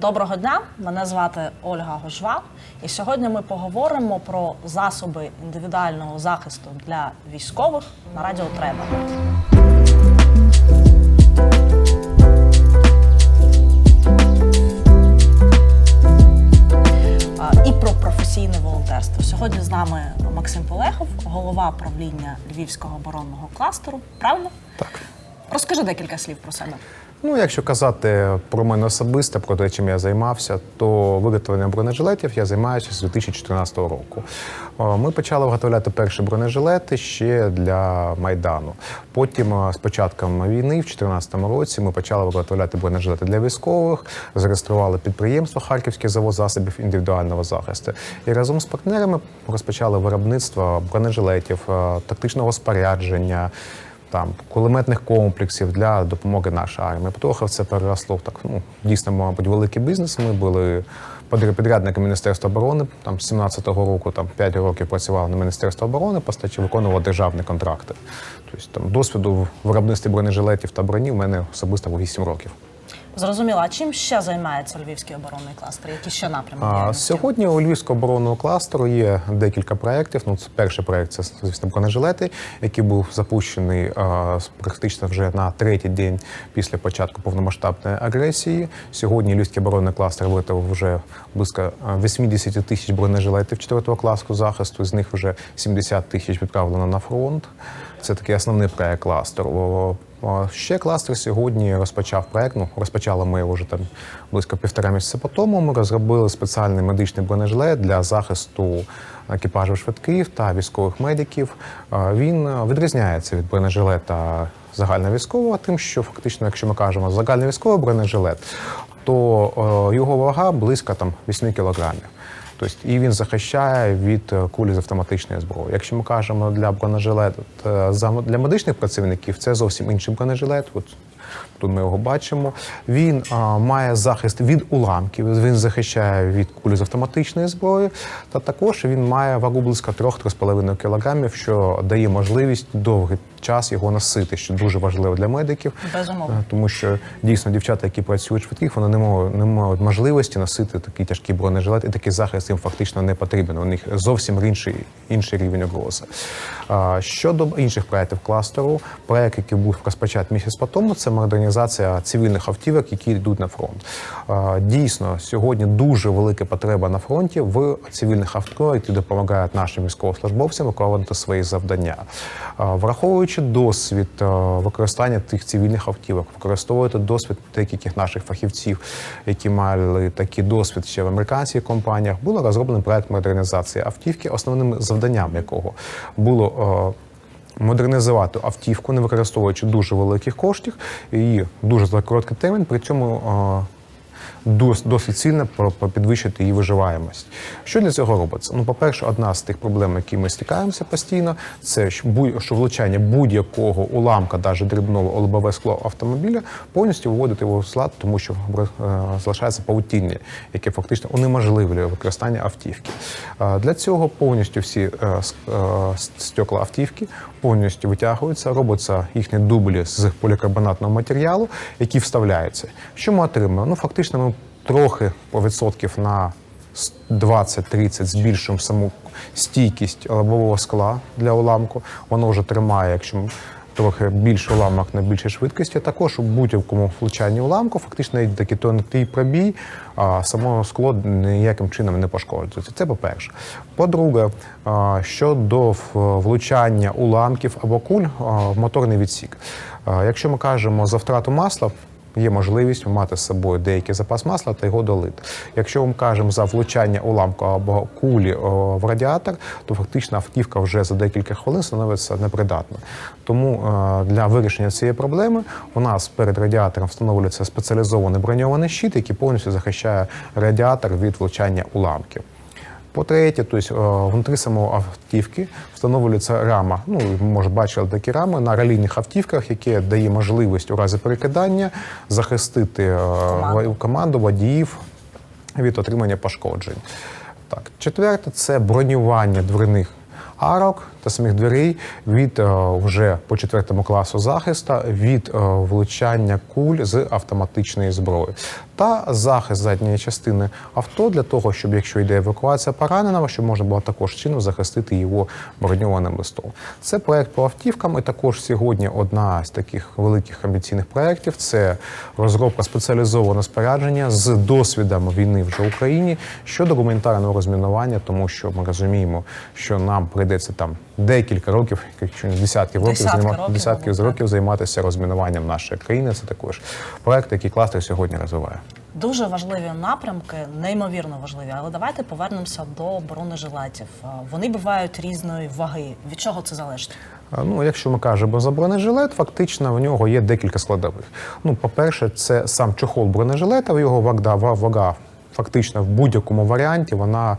Доброго дня, мене звати Ольга Гожва, і сьогодні ми поговоримо про засоби індивідуального захисту для військових на радіо Треба. І про професійне волонтерство. Сьогодні з нами Максим Полехов, голова правління Львівського оборонного кластеру. Правильно? Так. Розкажи декілька слів про себе. Ну, якщо казати про мене особисто, про те, чим я займався, то виготовленням бронежилетів я займаюся з 2014 року. Ми почали виготовляти перші бронежилети ще для Майдану. Потім, е, з початком війни, в 2014 році, ми почали виготовляти бронежилети для військових, зареєстрували підприємство Харківський завод засобів індивідуального захисту. І разом з партнерами розпочали виробництво бронежилетів, е, тактичного спорядження там кулеметних комплексів для допомоги нашій армії. Потроха це переросло так. Ну дійсно, мабуть, великий бізнес. Ми були підрядниками Міністерства оборони. Там з 17-го року, там 5 років працював на Міністерство оборони, постачі виконував державні контракти. Тобто там досвіду в виробництві бронежилетів та броні в мене особисто 8 років. Зрозуміло, а чим ще займається Львівський оборонний кластер? Які ще напрямки? А, сьогодні у Львівського оборонного кластеру є декілька проєктів. Ну, це перший проєкт це звісно бронежилети, який був запущений а, практично вже на третій день після початку повномасштабної агресії. Сьогодні Львівський оборонний кластер виготовив вже близько а, 80 тисяч бронежилетів 4 класу захисту. З них вже 70 тисяч відправлено на фронт. Це такий основний проєкт кластеру. Ще кластер сьогодні розпочав проект. Ну розпочали ми його вже там близько півтора місяця по тому. Ми розробили спеціальний медичний бронежилет для захисту екіпажів швидких та військових медиків. Він відрізняється від бронежилета загальновійськового, тим, що фактично, якщо ми кажемо загальновійськовий бронежилет, то е, його вага близько там 8 кілограмів. Тобто і він захищає від е, кулі з автоматичної зброї. Якщо ми кажемо для бронежилету е, для медичних працівників, це зовсім інший бронежилет. От тут ми його бачимо. Він а, має захист від уламків, він захищає від кулі з автоматичної зброї, та також він має вагу близько 3-3,5 кілограмів, що дає можливість довгий час його носити, що дуже важливо для медиків. Безумовно. Е, Тому що дійсно дівчата, які працюють швидких, вони не мають, не мають можливості носити такий тяжкий бронежилет, і такий захист їм фактично не потрібен. У них зовсім інший, інший рівень угрози. Щодо інших проєктів кластеру, проєкт, який був розпочат місяць по тому, це модернізація цивільних автівок, які йдуть на фронт. Дійсно, сьогодні дуже велика потреба на фронті в цивільних авто, які допомагають нашим військовослужбовцям виконувати свої завдання. А, Враховуючи досвід е, використання тих цивільних автівок, використовувати досвід деяких наших фахівців, які мали такий досвід ще в американських компаніях, було розроблений проект модернізації автівки, основним завданням якого було. е, Модернізувати автівку, не використовуючи дуже великих коштів і дуже за короткий термін, при цьому е, досить сильно підвищити її виживаємость. Що для цього робиться? Ну, по-перше, одна з тих проблем, які ми стикаємося постійно, це що влучання будь-якого уламка, навіть дрібного лобове скло автомобіля, повністю виводити його в склад, тому що е, залишається паутіння, яке фактично унеможливлює використання автівки. Для цього повністю всі е, е, стекла автівки повністю витягуються, робиться їхні дублі з полікарбонатного матеріалу, які вставляються. Що ми отримуємо? Ну, фактично, ми трохи по відсотків на с- 20-30 збільшуємо саму стійкість лобового скла для уламку. Воно вже тримає, якщо трохи більше уламок на більшій швидкості. Також у будь-якому влучанні уламку фактично йде такий тонкий пробій, а само скло ніяким чином не пошкоджується. Це по-перше. По-друге, щодо влучання уламків або куль в моторний відсік. Якщо ми кажемо за втрату масла, Є можливість мати з собою деякий запас масла та його долити. Якщо ми кажемо за влучання уламку або кулі в радіатор, то фактично автівка вже за декілька хвилин становиться непридатною. Тому е, для вирішення цієї проблеми у нас перед радіатором встановлюється спеціалізований броньований щит, який повністю захищає радіатор від влучання уламків. По-третє, тобто, е, внутрі самого автівки встановлюється рама. Ну, ви, може, бачили такі рами на ралійних автівках, яке дає можливість у разі перекидання захистити е, Команду. команду водіїв від отримання пошкоджень. Так, четверте це бронювання дверних арок та самих дверей від е, вже по четвертому класу захисту від е, влучання куль з автоматичної зброї та захист задньої частини авто для того, щоб якщо йде евакуація пораненого, щоб можна було також чином захистити його броньованим листом. Це проект по автівкам. І також сьогодні одна з таких великих амбіційних проєктів це розробка спеціалізованого спорядження з досвідом війни вже в Україні щодо гуманітарного розмінування, тому що ми розуміємо, що нам прийдеться там декілька років, якщо не десятків років, Десятки займа- років, десятків так. років займатися розмінуванням нашої країни. Це також проект, який кластер сьогодні розвиває. Дуже важливі напрямки, неймовірно важливі. Але давайте повернемося до бронежилетів. Е, Вони бувають різної ваги. Від чого це залежить? Ну, якщо ми кажемо за бронежилет, фактично в нього є декілька складових. Ну, по-перше, це сам чохол бронежилета, його вага, вага фактично в будь-якому варіанті вона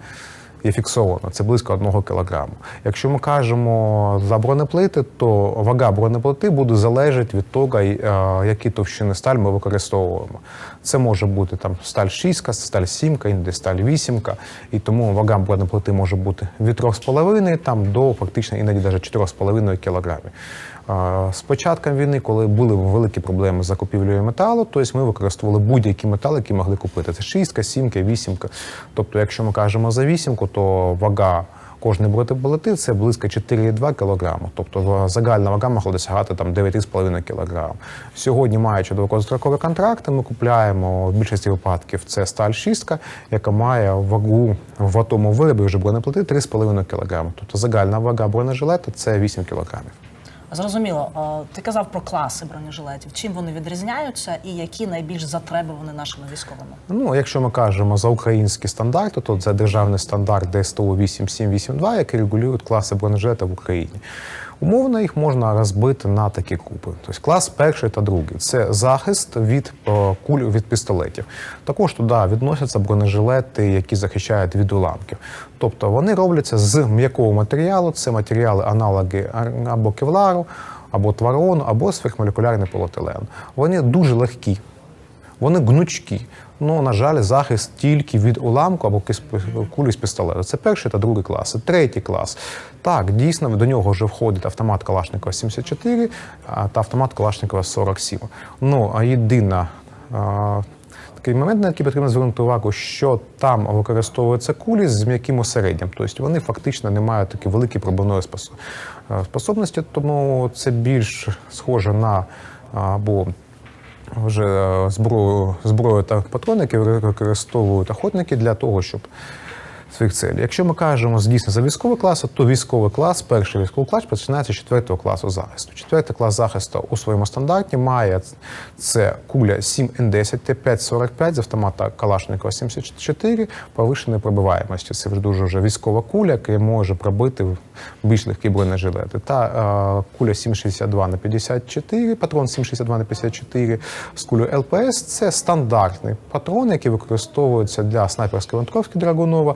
є фіксована. Це близько 1 кілограму. Якщо ми кажемо за бронеплити, то вага бронеплити буде залежати від того, е, які товщини сталь ми використовуємо. Це може бути там сталь 6, сталь 7, іноді сталь 8, і тому вага бронеплити може бути від 3,5 там, до фактично іноді навіть 4,5 кілограмів. З початком війни, коли були великі проблеми з закупівлею металу, тобто ми використовували будь-які метали, які могли купити. Це шістка, сімка, вісімка. Тобто, якщо ми кажемо за вісімку, то вага кожної бронеплити це близько 4,2 кг. Тобто загальна вага могла досягати там 9,5 кг. Сьогодні, маючи довгострокові контракти, ми купляємо в більшості випадків це сталь шістка, яка має вагу в атому виробі вже бронеплити 3,5 кг. Тобто загальна вага бронежилета це 8 кг. Зрозуміло, Е, ти казав про класи бронежилетів. Чим вони відрізняються і які найбільш затребувані нашими військовими? Ну, якщо ми кажемо за українські стандарти, то це державний стандарт ДСТУ 8782, який регулює класи бронежилета в Україні. Умовно їх можна розбити на такі групи. Тобто клас перший та другий це захист від е, куль від пістолетів. Також туди відносяться бронежилети, які захищають від уламків. Тобто вони робляться з м'якого матеріалу, це матеріали аналоги або кевлару, або тварону, або сверхмолекулярний поліетилен. Вони дуже легкі. Вони гнучкі. Ну, на жаль, захист тільки від уламку або кулі з пістолету. Це перший та другий клас. Третій клас. Так, дійсно, до нього вже входить автомат Калашникова 74 та автомат Калашникова 47. Ну, а єдина. Такий момент, на який потрібно звернути увагу, що там використовуються кулі з м'яким осередням. Тобто вони фактично не мають такі великі пробивної е, способності, тому це більш схоже на або вже е, зброю, зброю та патрони, які використовують охотники для того, щоб своїх целей. Якщо ми кажемо дійсно за військовий клас, то військовий клас, перший військовий клас починається з четвертого класу захисту. Четвертий клас захисту у своєму стандарті має це куля 7Н10 Т545 з автомата Калашникова 74 повишеної пробиваємості. Це вже дуже вже військова куля, яка може пробити більш легкі бронежилети. Та е, куля 7,62 на 54, патрон 7,62 на 54 з кулею ЛПС. Це стандартний патрон, який використовується для снайперської винтовки Драгунова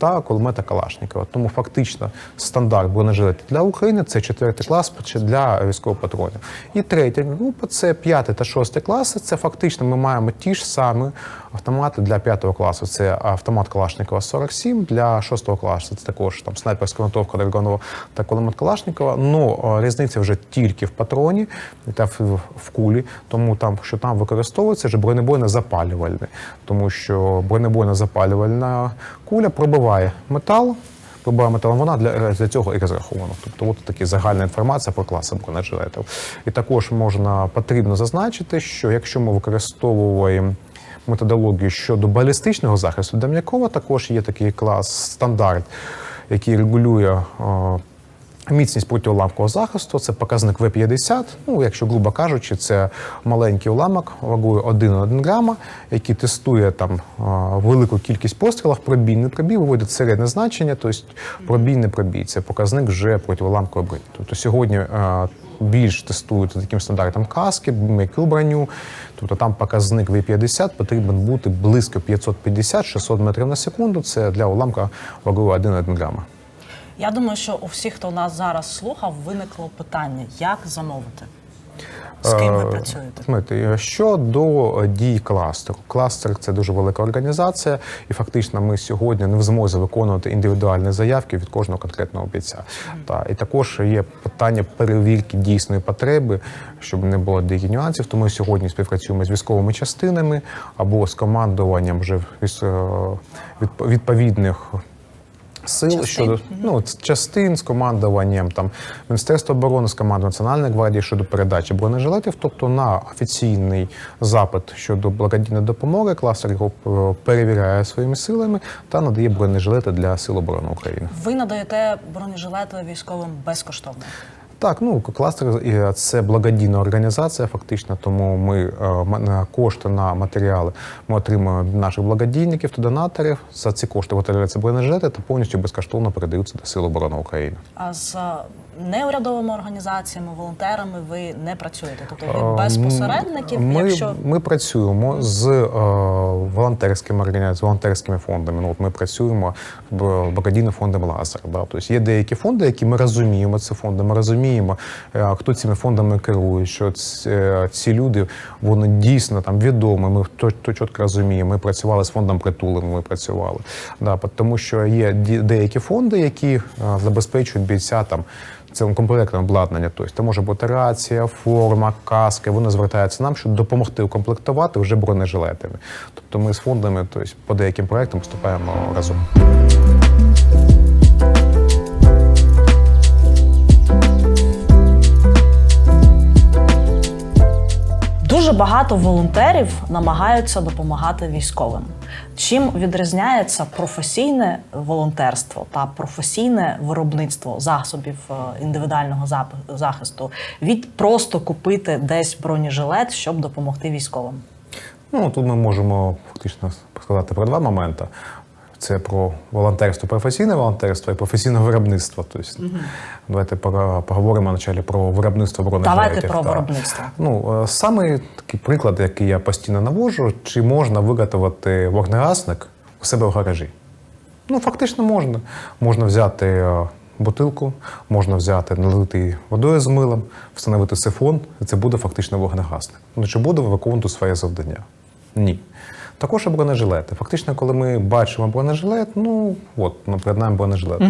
та кулемета Калашникова. Тому фактично стандарт бронежилетів для України це четвертий клас для військових патронів. І третя група це п'ятий та шостий класи. Це фактично ми маємо ті ж самі автомати для п'ятого класу. Це автомат Калашникова 47, для шостого класу це також там снайперська винтовка Драгунова та кулемет Калашникова. Ну різниця вже тільки в патроні та в, в кулі, тому там, що там використовується, вже бронебойно запалювальне, тому що бронебойно запалювальна куля пробиває метал. Пробиває метал, вона для, для цього і розрахована. Тобто, от така загальна інформація про класи бронежилетів. І також можна потрібно зазначити, що якщо ми використовуємо методологію щодо балістичного захисту, для м'якого також є такий клас стандарт, який регулює. Міцність протиуламкового захисту це показник В50. Ну, якщо грубо кажучи, це маленький уламок вагою 1,1 грама, який тестує там велику кількість пострілів, пробій, не пробій, виводить середнє значення, тобто пробій, не пробій. Це показник вже протиуламкової броні. Тобто сьогодні більш тестують таким стандартом каски, м'яку броню. Тобто там показник В50 потрібен бути близько 550-600 метрів на секунду. Це для уламка вагою 1,1 грама. Я думаю, що у всіх, хто нас зараз слухав, виникло питання, як замовити. З ким ви Е, працюєте? Знаєте, щодо е, дій кластеру. Кластер це дуже велика організація, і фактично ми сьогодні не в змозі виконувати індивідуальні заявки від кожного конкретного бійця. Та і також є питання перевірки дійсної потреби, щоб не було деяких нюансів. Тому сьогодні співпрацюємо з військовими частинами або з командуванням вже е, відповідних. Сил Частин. щодо ну частин з командуванням там Міністерства оборони з командою Національної гвардії щодо передачі бронежилетів, тобто на офіційний запит щодо благодійної допомоги, кластер його е, перевіряє своїми силами та надає бронежилети для сил оборони України. Ви надаєте бронежилети військовим безкоштовно. Так, ну кластер це благодійна організація, фактично. Тому ми кошти на матеріали ми отримуємо від наших благодійників та донаторів. За ці кошти виготовляються бронежилети та повністю безкоштовно передаються до Сил оборони України. А з неурядовими організаціями, волонтерами ви не працюєте. Тобто ви без посередників, Ми, якщо ми працюємо з е, волонтерськими організаціями, волонтерськими фондами. Ну, от ми працюємо благодійним фондом Лазер. Да? Тобто є деякі фонди, які ми розуміємо, це фонди. Ми розуміємо, е, хто цими фондами керує, що ці, е, люди вони дійсно там відомі. Ми то, то чітко розуміємо. Ми працювали з фондом притулу. Ми працювали. Да, тому що є деякі фонди, які е, забезпечують бійця там цілим комплектом обладнання. Тобто це може бути рація, форма, каски. Вони звертаються нам, щоб допомогти укомплектувати вже бронежилетами. Тобто ми з фондами, тобто по деяким проектам вступаємо разом. Дуже багато волонтерів намагаються допомагати військовим. Чим відрізняється професійне волонтерство та професійне виробництво засобів е, індивідуального захисту від просто купити десь бронежилет, щоб допомогти військовим? Ну тут ми можемо фактично сказати про два моменти. Це про волонтерство, професійне волонтерство і професійне виробництво. Тобто, давайте поговоримо началі про виробництво бронежилетів. Давайте про виробництво. Ну, е, саме такий приклад, який я постійно наводжу, чи можна виготовити вогнегасник у себе в гаражі? Ну, фактично можна. Можна взяти е, бутилку, можна взяти, налити водою з милом, встановити сифон, і це буде фактично вогнегасник. Ну, чи буде виконувати своє завдання? Ні. Також і бронежилети. Фактично, коли ми бачимо бронежилет, ну от ну, перед нами бронежилет.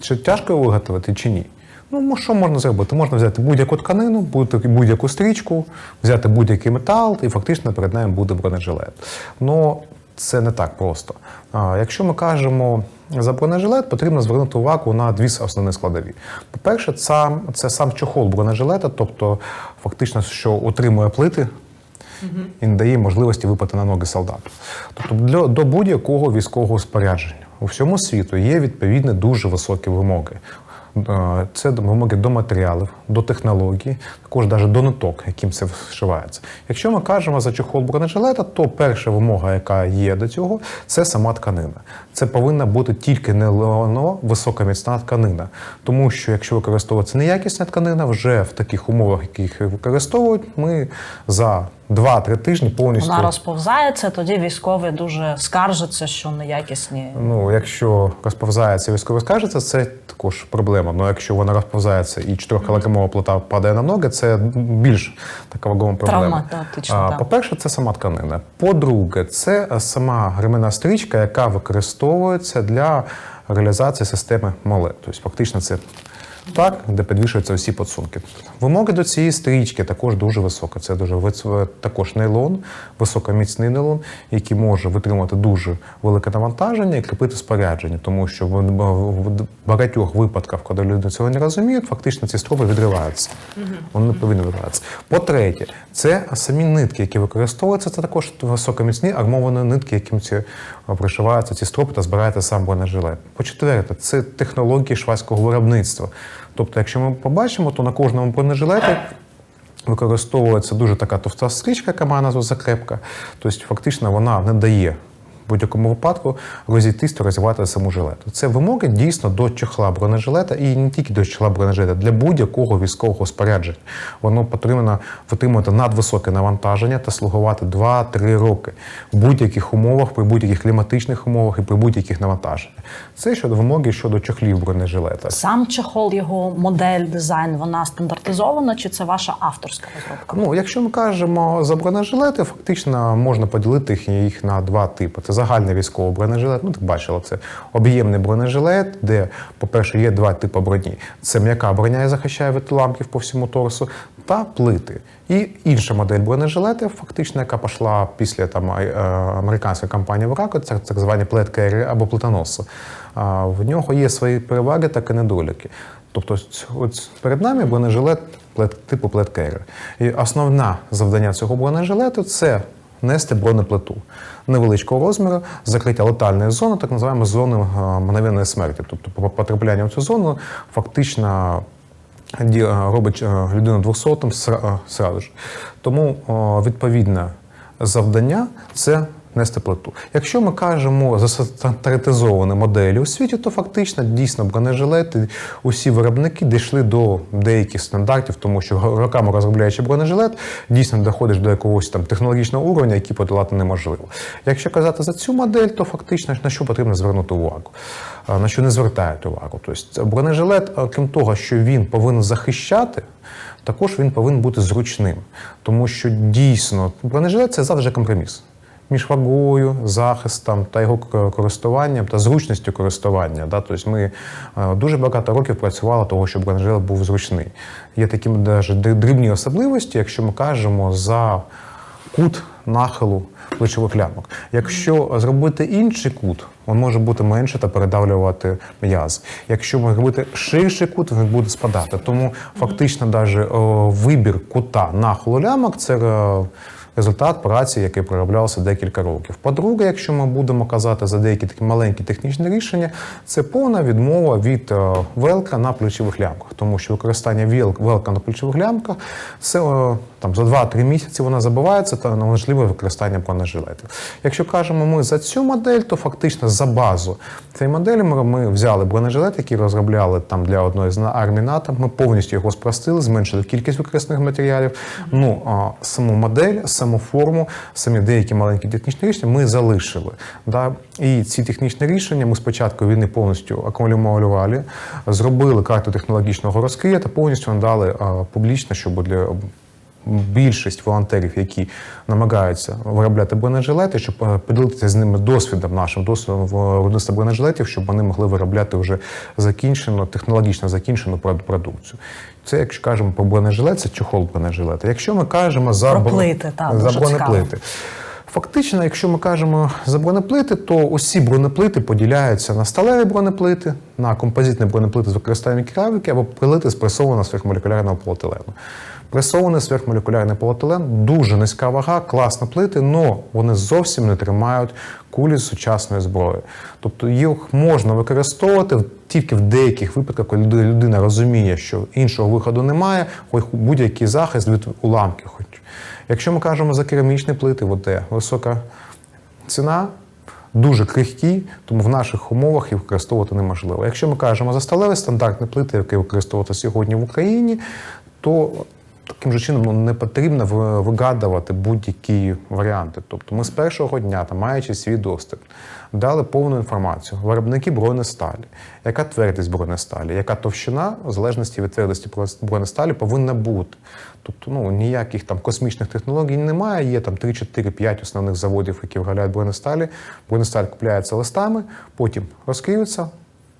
Чи тяжко його виготовити, чи ні? Ну, що можна зробити? Можна взяти будь-яку тканину, будь- будь-яку стрічку, взяти будь-який метал, і фактично перед нами буде бронежилет. Ну, це не так просто. А, якщо ми кажемо за бронежилет, потрібно звернути увагу на дві основні складові. По-перше, це, це сам чохол бронежилета, тобто фактично, що утримує плити і не дає можливості випати на ноги солдату. Тобто для, до будь-якого військового спорядження у всьому світу є відповідні дуже високі вимоги. Е, Це вимоги до матеріалів, до технологій, також навіть до ниток, яким це вшивається. Якщо ми кажемо за чохол бронежилета, то перша вимога, яка є до цього, це сама тканина. Це повинна бути тільки не леоно, високоміцна тканина. Тому що якщо використовується неякісна тканина, вже в таких умовах, яких використовують, ми за 2-3 тижні повністю. Вона розповзається, тоді військові дуже скаржаться, що неякісні. Ну, якщо розповзається військовий скажеться, це також проблема. Ну, якщо вона розповзається і 4-кілограмова плита падає на ноги, це більш така вагома проблема. Травматично, А. По-перше, це сама тканина. По-друге, це сама ремена стрічка, яка використовується для реалізації системи моле. Тобто, фактично, це так, де підвішуються всі подсумки. Вимоги до цієї стрічки також дуже високі. Це дуже також нейлон, високоміцний нейлон, який може витримати дуже велике навантаження і кріпити спорядження, тому що в багатьох випадках, коли люди цього не розуміють, фактично ці стропи відриваються. Вони не повинні відриватися. По-третє, це самі нитки, які використовуються, це також високоміцні армовані нитки, яким ці е, пришиваються ці стропи та збирається сам бронежилет. По-четверте, це технології швадського виробництва. Тобто, якщо ми побачимо, то на кожному бронежилеті використовується дуже така товста стрічка, яка має назву закрепка. Тобто, фактично, вона не дає будь-якому випадку розійтись та розірвати саму жилету. Це вимоги дійсно до чохла бронежилета і не тільки до чохла бронежилета, для будь-якого військового спорядження. Воно потрібно витримувати надвисоке навантаження та слугувати 2-3 роки в будь-яких умовах, при будь-яких кліматичних умовах і при будь-яких навантаженнях. Це щодо вимоги щодо чохлів бронежилета. Сам чехол, його модель, дизайн, вона стандартизована, чи це ваша авторська розробка? Ну, якщо ми кажемо за бронежилети, фактично можна поділити їх на два типи. Це загальний військовий бронежилет. Ну, так бачили, це об'ємний бронежилет, де, по-перше, є два типи броні: це м'яка броня і захищає від уламків по всьому торсу, та плити. І інша модель бронежилетів, фактично, яка пішла після там е, американської компанії Врако, це так звані плеткері або плитоноси. В нього є свої переваги та і недоліки. Тобто, ось перед нами бронежилет плет, типу плеткері. І основне завдання цього бронежилету це нести бронеплиту невеличкого розміру, закриття летальної зони, так називаємо зони е, мгновенної смерті. Тобто, по- потрапляння в цю зону фактично е, робить е, людину двохсотим сразу ж. Тому відповідне завдання це нести плиту. Якщо ми кажемо за стандартизовані моделі у світі, то фактично дійсно бронежилети, усі виробники дійшли до деяких стандартів, тому що роками розробляючи бронежилет, дійсно доходиш до якогось там технологічного уровня, який подолати неможливо. Якщо казати за цю модель, то фактично на що потрібно звернути увагу, на що не звертають увагу. Тобто бронежилет, крім того, що він повинен захищати. Також він повинен бути зручним, тому що дійсно бронежилет це завжди компроміс між вагою, захистом та його користуванням та зручністю користування. Да? Тобто ми е, дуже багато років працювали того, щоб бронежилет був зручний. Є такі навіть дрібні особливості, якщо ми кажемо за кут нахилу плечових лямок. Якщо зробити інший кут, він може бути менше та передавлювати м'яз. Якщо ми робити ширший кут, він буде спадати. Тому фактично навіть вибір кута нахилу лямок це. Результат праці, який пророблявся декілька років. По-друге, якщо ми будемо казати за деякі такі маленькі технічні рішення, це повна відмова від е, велка на плечових лямках, тому що використання велка на плечових лямках це е, там за 2-3 місяці вона забувається та неможливе використання бронежилетів. Якщо кажемо ми за цю модель, то фактично за базу цієї моделі ми, взяли бронежилет, який розробляли там для одної з армій НАТО. Ми повністю його спростили, зменшили кількість використаних матеріалів. Ну саму модель, саму форму, самі деякі маленькі технічні рішення ми залишили. Да? І ці технічні рішення ми спочатку війни повністю акумулювали, зробили карту технологічного розкриття та повністю надали публічно, щоб для більшість волонтерів, які намагаються виробляти бронежилети, щоб е, поділитися з ними досвідом нашим досвідом виробництва бронежилетів, щоб вони могли виробляти вже закінчену, технологічно закінчену продукцію. Це, якщо кажемо про бронежилет, це чохол бронежилета. Якщо ми кажемо за, Про плити, та, за бронеплити. Фактично, якщо ми кажемо за бронеплити, то усі бронеплити поділяються на сталеві бронеплити, на композитні бронеплити з використанням кераміки або плити з пресованого сверхмолекулярного поліетилену. Пресований сверхмолекулярний поліетилен дуже низька вага, класні плити, але вони зовсім не тримають кулі сучасної зброї. Тобто їх можна використовувати тільки в деяких випадках, коли людина розуміє, що іншого виходу немає, хоч будь-який захист від уламків. Хоч. Якщо ми кажемо за керамічні плити, от висока ціна, дуже крихкі, тому в наших умовах їх використовувати неможливо. Якщо ми кажемо за сталеві стандартні плити, які використовуються сьогодні в Україні, то таким же чином ну, не потрібно вигадувати будь-які варіанти. Тобто ми з першого дня, там, маючи свій доступ, дали повну інформацію. Виробники бронесталі, яка твердість бронесталі, яка товщина, в залежності від твердості бронесталі, повинна бути. Тобто ну, ніяких там космічних технологій немає. Є там 3-4-5 основних заводів, які виробляють бронесталі. Бронесталь купляється листами, потім розкриються,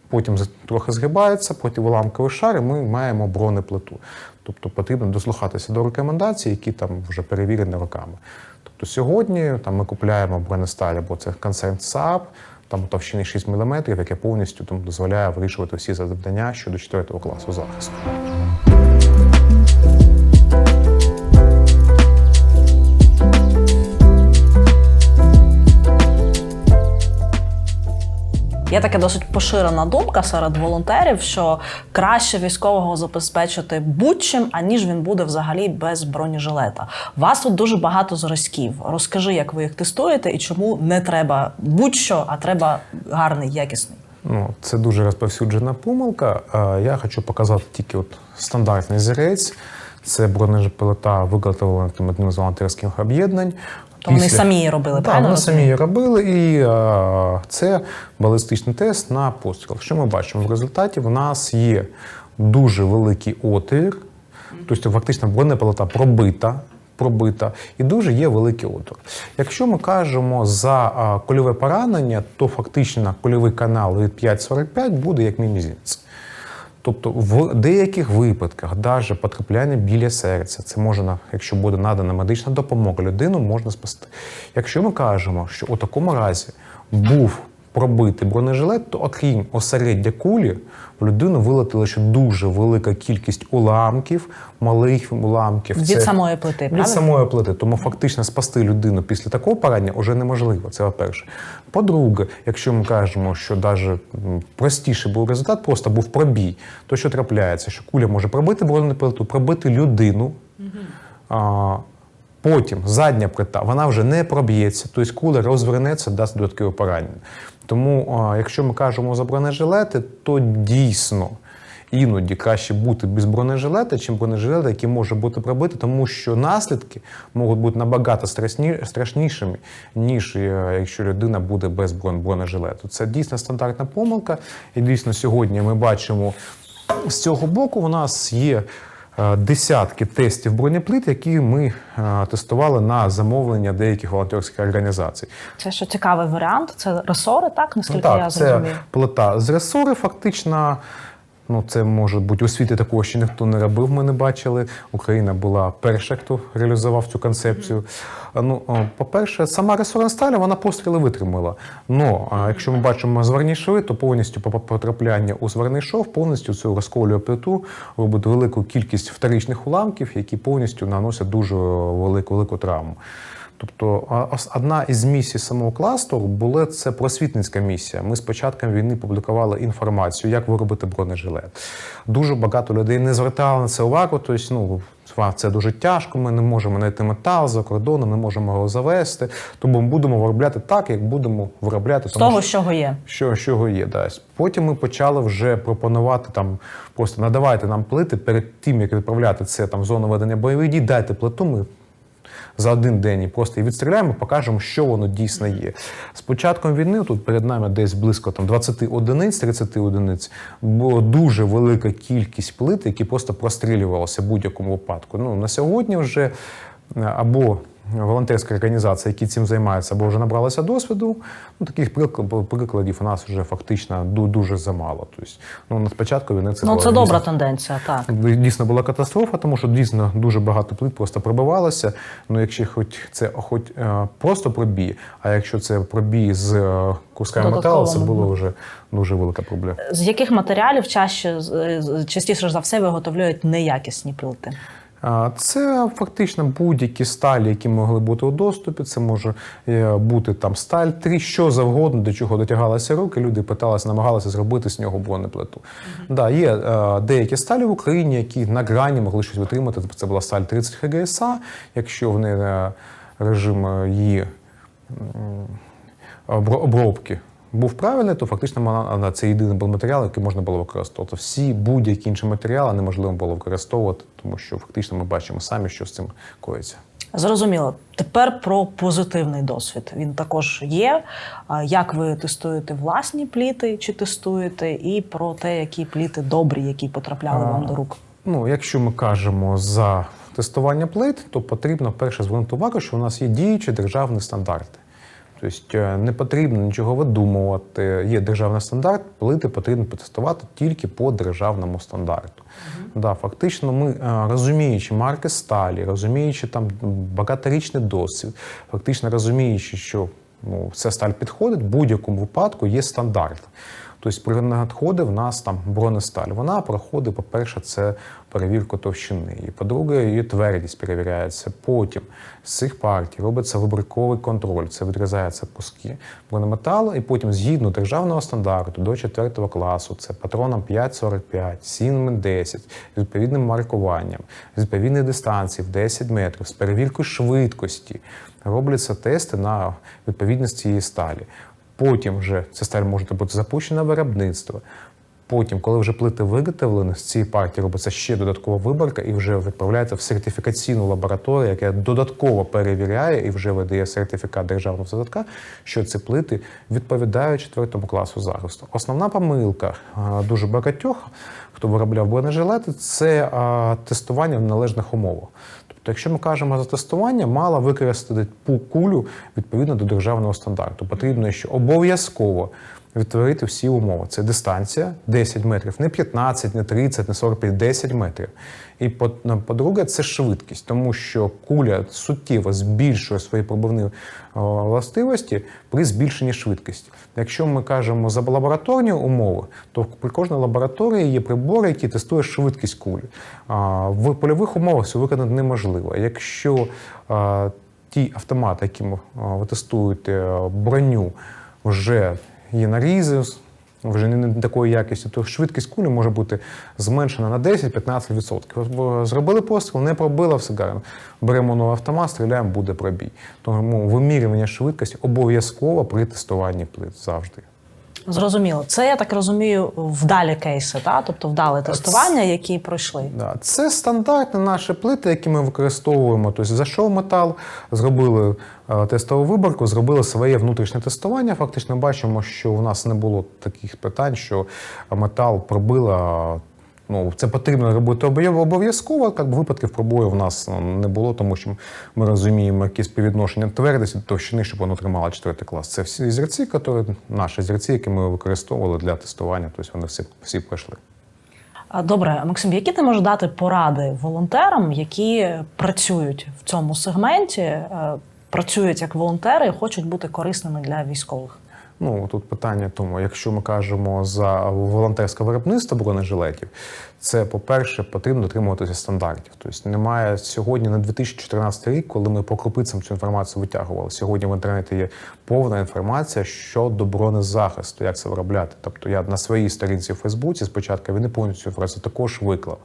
потім трохи згибається, потім уламковий шар, і ми маємо бронеплиту. Тобто потрібно дослухатися до рекомендацій, які там вже перевірені роками. Тобто сьогодні там, ми купуємо бронесталь, або це концерн САП, там товщини 6 мм, яке повністю там, дозволяє вирішувати всі завдання щодо 4 класу захисту. Є така досить поширена думка серед волонтерів, що краще військового забезпечити будь-чим, аніж він буде взагалі без бронежилета. Вас тут дуже багато зразків. Розкажи, як ви їх тестуєте і чому не треба будь-що, а треба гарний, якісний. Ну, це дуже розповсюджена помилка. Я хочу показати тільки от стандартний зірець. Це бронежилета, виготовлена одним з волонтерських об'єднань. То вони самі її робили, Так, правильно вони самі її робили, і е, це балістичний тест на постріл. Що ми бачимо? В результаті в нас є дуже великий отвір, тобто фактично бронеполота пробита. Пробита і дуже є великий отвір. Якщо ми кажемо за а, кульове поранення, то фактично кульовий канал від 5,45 буде як мімізінець. Тобто в деяких випадках навіть потрапляння біля серця, це можна, якщо буде надана медична допомога, людину можна спасти. Якщо ми кажемо, що у такому разі був пробитий бронежилет, то окрім осереддя кулі, в людину вилетіла ще дуже велика кількість уламків, малих уламків. Від Це- самої плити, від правильно? самої плити. Тому фактично спасти людину після такого поранення вже неможливо. Це по-перше. По-друге, якщо ми кажемо, що навіть простіший був результат, просто був пробій, то що трапляється? Що куля може пробити бронеплиту, пробити людину. А, Потім задня плита, вона вже не проб'ється, тобто куля розвернеться, дасть додаткове поранення. Тому, якщо ми кажемо за бронежилети, то дійсно іноді краще бути без бронежилета, чим бронежилета, який може бути пробитий, тому що наслідки можуть бути набагато страшні, страшнішими, ніж е, якщо людина буде без бронежилету. Це дійсно стандартна помилка. І дійсно сьогодні ми бачимо з цього боку у нас є десятки тестів бронеплит, які ми е, тестували на замовлення деяких волонтерських організацій. Це що цікавий варіант. Це ресори, так наскільки Ну, так, я це плита з ресори, фактично. Ну, це може бути у світі такого ще ніхто не робив. Ми не бачили. Україна була перша, хто реалізував цю концепцію. Ну, по-перше, сама ресорна сталь, вона постріли витримала. Ну, а якщо ми бачимо зварні шви, то повністю по- по- потрапляння у зварний шов повністю цю розколює плиту, робить велику кількість вторичних уламків, які повністю наносять дуже велику велику травму. Тобто одна із місій самого кластеру була це просвітницька місія. Ми з початком війни публікували інформацію, як виробити бронежилет. Дуже багато людей не звертали на це увагу. Тобто, ну «Ва, це дуже тяжко. Ми не можемо знайти метал за кордоном, не можемо його завести. Тому будемо виробляти так, як будемо виробляти З тому того, що- є. що, що є. Да. Потім ми почали вже пропонувати там просто надавайте нам плити перед тим, як відправляти це там в зону ведення бойових дій, дайте плиту. Ми за один день і просто її відстріляємо, покажемо, що воно дійсно є. З початком війни тут перед нами десь близько там 20 одиниць, 30 одиниць була дуже велика кількість плит, які просто прострілювалися в будь-якому випадку. Ну на сьогодні вже е, або волонтерські організації, які цим займаються, або вже набралися досвіду. Ну таких приклад- прикладів у нас вже фактично ду- дуже замало. Тобто, ну на спочатку війни це Ну це добра дійсно- тенденція, так. Дійсно була катастрофа, тому що дійсно дуже багато плит просто пробивалося. Ну, якщо хоч це хоч е, просто пробій, а якщо це пробій з е, кусками металу, це було вже дуже велика проблема. З яких матеріалів чаще частіше за все виготовляють неякісні плити? Це фактично будь-які сталі, які могли бути у доступі. Це може е, бути там сталь, три, що завгодно, до чого дотягалися руки. Люди питалися, намагалися зробити з нього бронеплиту. Да, є е, деякі сталі в Україні, які на грані могли щось витримати. Тобто Це була сталь 30 ХГСА, якщо в неї е, режим її обробки був правильний, то фактично вона- це єдиний був матеріал, який можна було використовувати. Всі будь-які інші матеріали неможливо було використовувати, тому що фактично ми бачимо самі, що з цим коїться. Зрозуміло. Тепер про позитивний досвід. Він також є. Як ви тестуєте власні пліти, чи тестуєте, і про те, які пліти добрі, які потрапляли А, вам до рук. Ну, якщо ми кажемо за тестування плит, то потрібно перше звернути увагу, що у нас є діючі державні стандарти. Тобто е, не потрібно нічого видумувати. Є державний стандарт, плити потрібно протестувати тільки по державному стандарту. Да, фактично, ми е, розуміючи марки сталі, розуміючи там багаторічний досвід, фактично розуміючи, що ну, ця сталь підходить, в будь-якому випадку є стандарт. Тобто при надходи в нас там бронесталь. Вона проходить, по-перше, це перевірку товщини. І по-друге, її твердість перевіряється. Потім з цих партій робиться вибірковий контроль. Це відрізаються куски бронеметалу, і потім згідно державного стандарту до 4 класу, це патроном 5,45, сінами 10, з відповідним маркуванням, з відповідної дистанції в 10 метрів, з перевіркою швидкості. Робляться тести на відповідність цієї сталі. Потім вже ця сталь може бути запущена виробництво. Потім, коли вже плити виготовлені, з цієї партії робиться ще додаткова виборка і вже відправляється в сертифікаційну лабораторію, яка додатково перевіряє і вже видає сертифікат державного задатка, що ці плити відповідають четвертому класу захисту. Основна помилка дуже багатьох, хто виробляв бронежилети, це тестування в належних умовах. Тобто, якщо ми кажемо за тестування, мала використати пу- кулю відповідно до державного стандарту. Потрібно що обов'язково відтворити всі умови. Це дистанція 10 метрів, не 15, не 30, не 45, 10 метрів. І ну, по-друге, це швидкість, тому що куля суттєво збільшує свої пробивні властивості при збільшенні швидкості. Якщо ми кажемо за лабораторні умови, то при кожній лабораторії є прибори, які тестують швидкість кулі. В польових умовах це виконати неможливо. Якщо ті автомати, які а, ви тестуєте броню, вже є нарізи, вже не такої якості, то швидкість кулі може бути зменшена на 10-15%. Зробили постріл, не пробила, все гарно. Беремо новий автомат, стріляємо, буде пробій. Тому вимірювання швидкості обов'язково при тестуванні плит завжди. Зрозуміло. Це я так розумію, вдалі кейси, та? тобто вдале тестування, які пройшли. Да. Це стандартні наші плити, які ми використовуємо. Тобто зайшов метал, зробили е, тестову виборку, зробили своє внутрішнє тестування. Фактично бачимо, що у нас не було таких питань, що метал пробила. Ну, це потрібно робити обов'я- обов'язково. Як випадків пробою в нас ну, не було, тому що ми розуміємо, які співвідношення твердості до товщини, щоб воно тримало четвертий клас. Це всі зірці, які, наші зірці, які ми використовували для тестування. Тобто вони всі, всі пройшли. Добре, Максим, які ти можеш дати поради волонтерам, які працюють в цьому сегменті, е, працюють як волонтери і хочуть бути корисними для військових? Ну тут питання тому, якщо ми кажемо за волонтерське виробництво бронежилетів, це по-перше, потрібно дотримуватися стандартів. Тобто немає сьогодні на 2014 рік, коли ми по крупицям цю інформацію витягували. Сьогодні в інтернеті є повна інформація щодо бронезахисту, як це виробляти. Тобто я на своїй сторінці в Фейсбуці спочатку він повністю інформацію також виклав,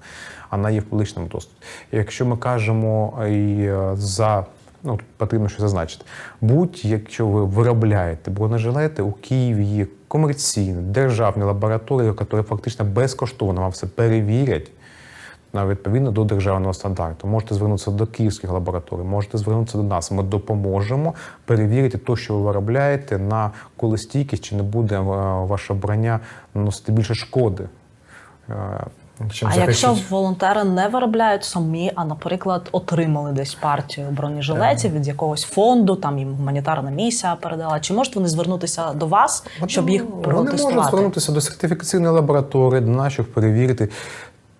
а вона є в публічному доступі. Якщо ми кажемо і е, за Ну, потрібно що зазначити. Будь-якщо ви виробляєте бронежилети, у Києві є комерційні державні лабораторії, які фактично безкоштовно вам все перевірять на відповідно до державного стандарту. Можете звернутися до київських лабораторій, можете звернутися до нас. Ми допоможемо перевірити те, що ви виробляєте, на колестійкість, чи не буде е, ваше броня наносити більше шкоди. Чим А якщо волонтери не виробляють самі, а, наприклад, отримали десь партію бронежилетів від якогось фонду, там їм гуманітарна місія передала, чи можуть вони звернутися до вас, щоб їх Вони можуть звернутися до сертифікаційної лабораторії, до наших перевірити,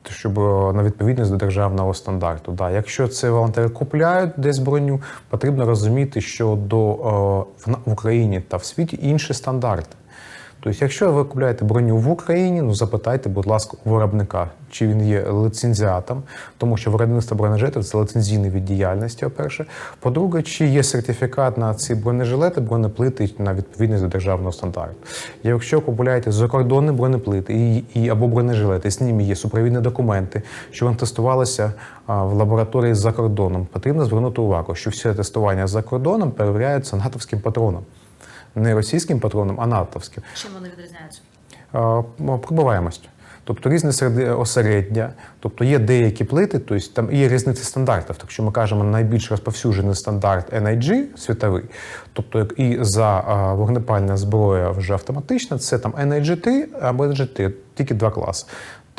щоб е, на відповідність до державного стандарту. Да. Якщо це волонтери купляють десь броню, потрібно розуміти, що до, е, в, в Україні та в світі інші стандарти. Тобто, якщо ви купляєте броню в Україні, ну запитайте, будь ласка, у виробника, чи він є лицензіатом, тому що виробництво бронежилетів це лицензійний від діяльності, по-перше. По-друге, чи є сертифікат на ці бронежилети, бронеплити на відповідність до державного стандарту. Якщо купуєте закордонні бронеплити і, і або бронежилети, з ними є супровідні документи, що вони тестувалися в лабораторії за кордоном, потрібно звернути увагу, що всі тестування за кордоном перевіряються натовським патроном. Не російським патроном, а натовським. Чим вони відрізняються? Е, пробиваємость. Тобто різне серед- осереддя, тобто є деякі плити, тобто там є різниця стандартів. Якщо ми кажемо найбільш розповсюджений стандарт NIG світовий, тобто як і за вогнепальна зброя вже автоматична, це там NIG-3 або NIG-3, тільки два класи.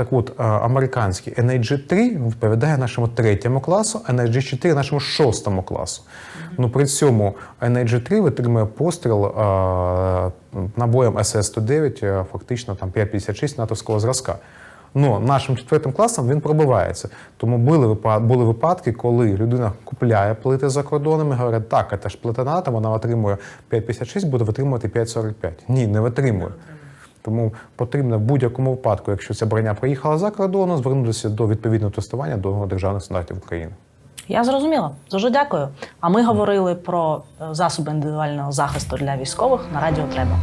Так от, е, американський NIG-3 відповідає нашому третьому класу, NIG-4 нашому шостому класу. Ну при цьому NIG-3 витримує постріл е, набоєм СС-109, е, фактично там 5,56 натовського зразка. Ну, нашим четвертим класом він пробивається. Тому були були випадки, коли людина купляє плити за кордоном і говорить, так, це ж плита НАТО, вона отримує 5,56, буде витримувати 5,45. Ні, не витримує. Тому потрібно в будь-якому випадку, якщо ця броня приїхала за кордону, звернутися до відповідного тестування до державних стандартів України. Я зрозуміла. Дуже дякую. А ми говорили про е, засоби індивідуального захисту для військових на радіо Треба.